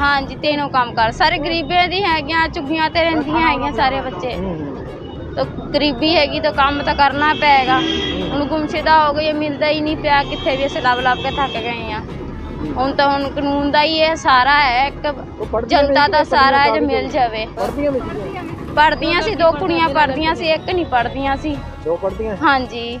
ਹਾਂਜੀ ਤਿੰਨੋਂ ਕੰਮ ਕਰ। ਸਾਰੇ ਗਰੀਬੀਆਂ ਦੀ ਹੈਗੀਆਂ ਝੁੱਗੀਆਂ ਤੇ ਰਹਿੰਦੀਆਂ ਹੈਗੀਆਂ ਸਾਰੇ ਬੱਚੇ। ਤਾਂ ਗਰੀਬੀ ਹੈਗੀ ਤਾਂ ਕੰਮ ਤਾਂ ਕਰਨਾ ਪਏਗਾ। ਹੁਣ ਗੁੰਮਸ਼ੁਦਾ ਹੋ ਗਈ ਮਿਲਦਾ ਹੀ ਨਹੀਂ ਪਿਆ। ਕਿੱਥੇ ਵੀ ਅਸੀਂ ਲੱਭ ਲੱਭ ਕੇ ਥੱਕ ਗਏ ਆ ਹੁਣ ਤਾਂ ਹੁਣ ਕਾਨੂੰਨ ਦਾ ਹੀ ਇਹ ਸਾਰਾ ਹੈ। ਇੱਕ ਜਨਤਾ ਦਾ ਸਾਰਾ ਹੈ ਜੇ ਮਿਲ ਜਾਵੇ। ਪੜਦੀਆਂ ਸੀ। ਦੋ ਕੁੜੀਆਂ ਪੜਦੀਆਂ ਸੀ ਇੱਕ ਨਹੀਂ ਪੜਦੀਆਂ ਸੀ। ਦੋ ਪੜ੍ਹਦੀਆਂ ਹਾਂਜੀ।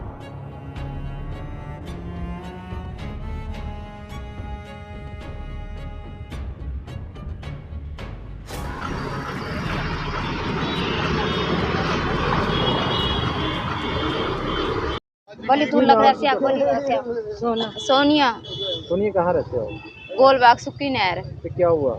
बोली तू लग रहा से बोली से सोना ਸੋਨੀਆ सुनिए कहाँ रहते हो ਗੋਲਬਾਗ ਸੁੱਕੀ ਨਹਿਰ तो क्या हुआ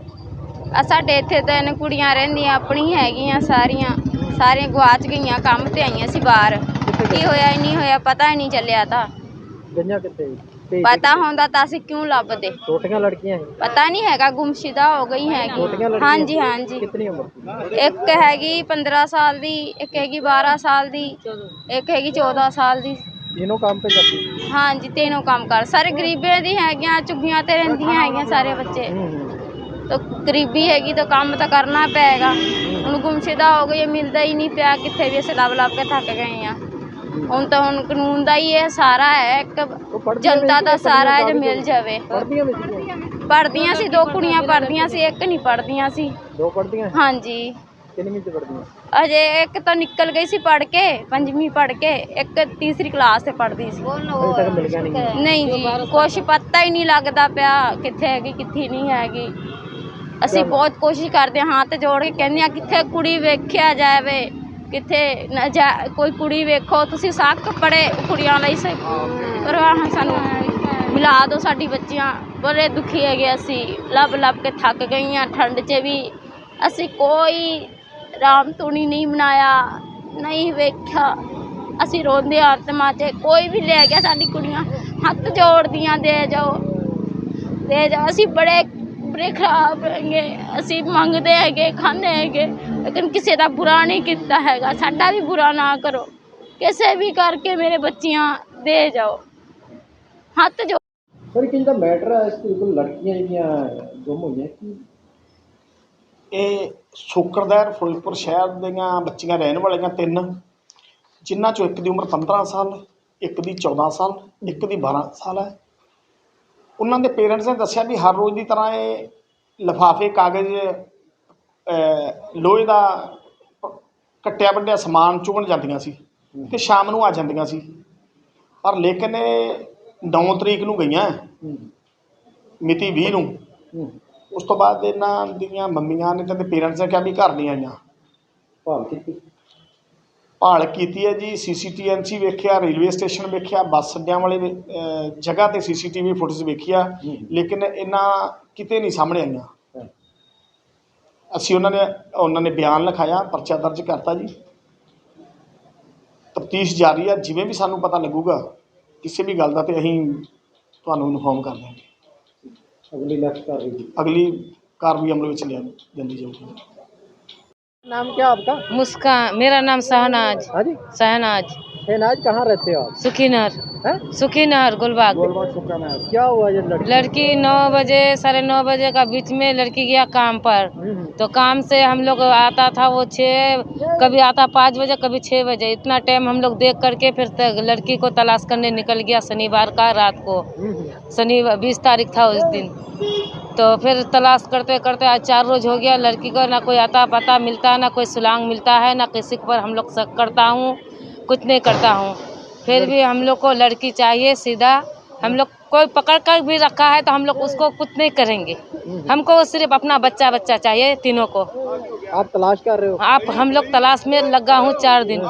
ਆ ਸਾਡੇ ਇੱਥੇ ਤਿੰਨ ਕੁੜੀਆਂ ਰਹਿੰਦੀਆਂ ਆਪਣੀ ਹੈਗੀਆਂ ਸਾਰੀਆਂ ਸਾਰੀਆਂ ਗਵਾਚ ਗਈਆਂ ਕੰਮ ਤੇ ਆਈਆਂ ਸੀ ਬਾਹਰ ਕੀ ਹੋਇਆ ਹੀ ਨਹੀਂ ਹੋਇਆ ਪਤਾ ਹੀ ਨਹੀਂ ਚੱਲਿਆ ਤਾਂ गंजा कितने ते- ਪਤਾ ਹੁੰਦਾ ਤਾਂ ਅਸੀਂ ਕਿਉਂ ਲੱਭਦੇ छोटियां लड़कियां हैं ਪਤਾ ਨਹੀਂ ਹੈਗਾ ਗੁੰਮਸ਼ੁਦਾ ਹੋ ਗਈ ਛੋਟੀਆਂ ਹੈਗੀ ਲੜਕੀਆਂ? ਹਾਂਜੀ ਹਾਂਜੀ कितनी उम्र की ਇੱਕ ਹੈਗੀ 15 ਸਾਲ ਦੀ ਇੱਕ ਹੈਗੀ 12 ਸਾਲ ਦੀ ਇੱਕ ਹੈਗੀ 14 ਸਾਲ ਦੀ तीनों काम पे करती है हाँ जी तीनों काम कर ਸਾਰੇ ਗਰੀਬੇ ਦੀ ਹੈਗੀਆਂ ਝੁੱਗੀਆਂ ਤੇ ਰਹਿੰਦੀਆਂ ਹੈਗੀਆਂ ਸਾਰੇ ਬੱਚੇ। हम्म, ਗਰੀਬੀ ਹੈਗੀ ਤਾਂ ਕੰਮ ਤਾਂ ਕਰਨਾ ਪੈਗਾ ਹੁਣ ਗੁੰਮਸ਼ਿਦਾ ਹੋ ਗਈ ਮਿਲਦਾ ਹੀ ਨਹੀਂ ਪਿਆ। ਕਿੱਥੇ ਵੀ ਅਸੀਂ ਲੱਭ ਲੱਭ ਕੇ ਥੱਕ ਗਏ ਆ ਹੁਣ ਤਾਂ ਹੁਣ ਕਾਨੂੰਨ ਦਾ ਹੀ ਇਹ ਸਾਰਾ ਹੈ। ਇੱਕ ਜਨਤਾ ਦਾ ਸਾਰਾ ਹੈ ਮਿਲ ਜਾਵੇ। ਪੜ੍ਹਦੀਆਂ ਪੜਦੀਆਂ ਸੀ ਦੋ ਕੁੜੀਆਂ ਪੜਦੀਆਂ ਸੀ ਇੱਕ ਨਹੀਂ ਪੜਦੀਆਂ ਸੀ। ਦੋ ਪੜ੍ਹਦੀਆਂ? ਹਾਂਜੀ। ਅਜੇ ਇੱਕ ਤਾਂ ਨਿਕਲ ਗਈ ਸੀ ਪੜ ਕੇ ਪੰਜਵੀਂ ਪੜ ਕੇ ਇੱਕ ਤੀਸਰੀ ਕਲਾਸ ਤੇ ਪੜਦੀ ਸੀ। ਨਹੀਂ। ਨਹੀਂ ਕੁਛ ਪਤਾ ਹੀ ਨਹੀਂ ਲੱਗਦਾ ਪਿਆ ਕਿੱਥੇ ਹੈਗੀ ਕਿੱਥੇ ਨਹੀਂ ਹੈਗੀ। ਅਸੀਂ ਬਹੁਤ ਕੋਸ਼ਿਸ਼ ਕਰਦੇ ਹਾਂ ਤੇ ਜੋੜ ਕੇ ਕਹਿੰਦੇ ਆ ਕਿੱਥੇ ਕੁੜੀ ਵੇਖਿਆ ਜਾਵੇ ਕਿੱਥੇ ਨਾ ਜਾ- ਕੋਈ ਕੁੜੀ ਵੇਖੋ ਤੁਸੀਂ ਸਖਤ ਪੜੇ ਕੁੜੀਆਂ ਲਈ ਸੇ ਪਰ ਸਾਨੂੰ ਮਿਲਾ ਦੋ ਸਾਡੀ ਬੱਚੀਆਂ। ਬੜੇ ਦੁਖੀ ਹੈਗੇ ਅਸੀਂ ਲੱਭ ਲੱਭ ਕੇ ਥੱਕ ਗਈਆਂ ਠੰਡ 'ਚ ਵੀ। ਅਸੀਂ ਕੋਈ ਰਾਮ ਧੁਨੀ ਨਹੀਂ ਬਣਾਇਆ ਨਹੀਂ ਵੇਖਿਆ। ਅਸੀਂ ਰੋਂਦੇ ਆਤਮਾ 'ਚ ਕੋਈ ਵੀ ਲੈ ਗਿਆ ਸਾਡੀ ਕੁੜੀਆਂ, ਹੱਥ ਜੋੜਦੀਆਂ, ਦੇ ਜਾਓ। ਦੇ ਜਾਓ। ਅਸੀਂ ਬੜੇ ਬੜੇ ਖਰਾਬ ਹੈਗੇ। ਅਸੀਂ ਮੰਗਦੇ ਹੈਗੇ, ਖਾਂਦੇ ਹੈਗੇ, ਲੇਕਿਨ ਕਿਸੇ ਦਾ ਬੁਰਾ ਨਹੀਂ ਕੀਤਾ ਹੈਗਾ। ਸਾਡਾ ਵੀ ਬੁਰਾ ਨਾ ਕਰੋ। ਕਿਸੇ ਵੀ ਕਰਕੇ ਮੇਰੇ ਬੱਚੀਆਂ, ਦੇ ਜਾਓ। ਹੱਥ ਜੋ ਸਰ ਕਿ ਮੈਟਰ ਹੈ, ਇਸ ਤੇ ਲੜਕੀਆਂ ਜਿਹੜੀਆਂ ਗੁੰਮ ਹੋਈਆਂ, ਕੀ ਇਹ ਸ਼ੁਕਰਦਹਿਰ ਫਿਰੋਜ਼ਪੁਰ ਸ਼ਹਿਰ ਦੀਆਂ ਬੱਚੀਆਂ ਰਹਿਣ ਵਾਲੀਆਂ ਤਿੰਨ ਜਿਨ੍ਹਾਂ ਚੋਂ ਇੱਕ ਦੀ ਉਮਰ 15 ਸਾਲ ਇੱਕ ਦੀ 14 ਸਾਲ ਇੱਕ ਦੀ 12 ਸਾਲ ਹੈ। ਉਹਨਾਂ ਦੇ ਪੇਰੈਂਟਸ ਨੇ ਦੱਸਿਆ ਵੀ ਹਰ ਰੋਜ਼ ਦੀ ਤਰ੍ਹਾਂ ਇਹ ਲਿਫਾਫੇ ਕਾਗਜ਼ ਲੋਹੇ ਦਾ ਕੱਟਿਆ ਵੱਡਿਆ ਸਮਾਨ ਚੁਗਣ ਜਾਂਦੀਆਂ ਸੀ ਤੇ ਸ਼ਾਮ ਨੂੰ ਆ ਜਾਂਦੀਆਂ ਸੀ। ਪਰ ਲੇਕਿਨ ਇਹ 9 ਤਰੀਕ ਨੂੰ ਗਈਆਂ। ਮਿਤੀ 20 ਨੂੰ। ਉਸ ਤੋਂ ਬਾਅਦ ਇਹਨਾਂ ਦੀਆਂ ਮੰਮੀਆਂ ਨੇ ਤੇ ਪੇਰੈਂਟਸ ਨੇ ਕਿਹਾ ਵੀ ਘਰ ਨਹੀਂ ਆਈਆਂ। ਭਾਲ ਕੀਤੀ। ਭਾਲ ਕੀਤੀ ਹੈ ਜੀ ਸੀਸੀਟੀਐਨਸੀ ਵੇਖਿਆ ਰੇਲਵੇ ਸਟੇਸ਼ਨ ਵੇਖਿਆ ਬੱਸ ਅੱਡਿਆਂ ਵਾਲੇ ਵੇ- ਅਹ ਜਗ੍ਹਾ ਤੇ ਸੀਸੀਟੀਵੀ ਫੁਟੇਜ ਵੇਖਿਆ ਹੂੰ। ਲੇਕਿਨ ਇਹਨਾਂ ਕਿਤੇ ਨਹੀਂ ਸਾਹਮਣੇ ਆਈਆਂ। ਹਾਂ। ਅਸੀਂ ਉਹਨਾਂ ਨੇ ਉਹਨਾਂ ਨੇ ਬਿਆਨ ਲਿਖਾਇਆ ਪਰਚਾ ਦਰਜ ਕਰਤਾ ਜੀ। ਤਫਤੀਸ਼ ਜਾਰੀ ਹੈ ਜਿਵੇਂ ਵੀ ਸਾਨੂੰ ਪਤਾ ਲੱਗੂਗਾ ਕਿਸੇ ਵੀ ਗੱਲ ਦਾ ਤੇ ਅਸੀਂ ਤੁਹਾਨੂੰ ਇਨਫੋਰਮ ਕਰ ਦਾਂਗੇ ਅਗਲੀ ਨੈਕਸਟ ਕਰ ਰਹੀ ਅਗਲੀ ਕਾਰਵਾਈ ਅਮਲ ਵਿੱਚ ਲਿਆ ਜਾਂਦੀ ਜਾਊਗੀ। नाम क्या आपका? मुस्कान मेरा नाम शहनाज। हाँ शहनाज। शहनाज कहाँ रहते हो आप? सुखीनर हैं? सुखीनर गुलबाग। सुखा क्या हुआ ये लड़की? लड़की नौ बजे साढ़े नौ बजे का बीच में लड़की गया काम पर। हम्म, तो काम से हम लोग आता था वो छः कभी आता पाँच बजे कभी छः बजे। इतना टाइम हम लोग देख करके फिर तक लड़की को तलाश करने निकल गया शनिवार का रात को। हम्म, शनिवार बीस तारीख था उस दिन। तो फिर तलाश करते करते आज चार रोज हो गया लड़की को ना कोई आता पता मिलता ना कोई सुलांग मिलता है ना किसी पर हम लोग शक करता हूँ कुछ नहीं करता हूँ। फिर भी हम लोग को लड़की चाहिए सीधा हम लोग कोई पकड़ कर भी रखा है तो हम लोग उसको कुछ नहीं करेंगे। हमको सिर्फ़ अपना बच्चा बच्चा चाहिए तीनों को। आप तलाश कर रहे हो? आप हम लोग तलाश में लगा हूँ चार दिन।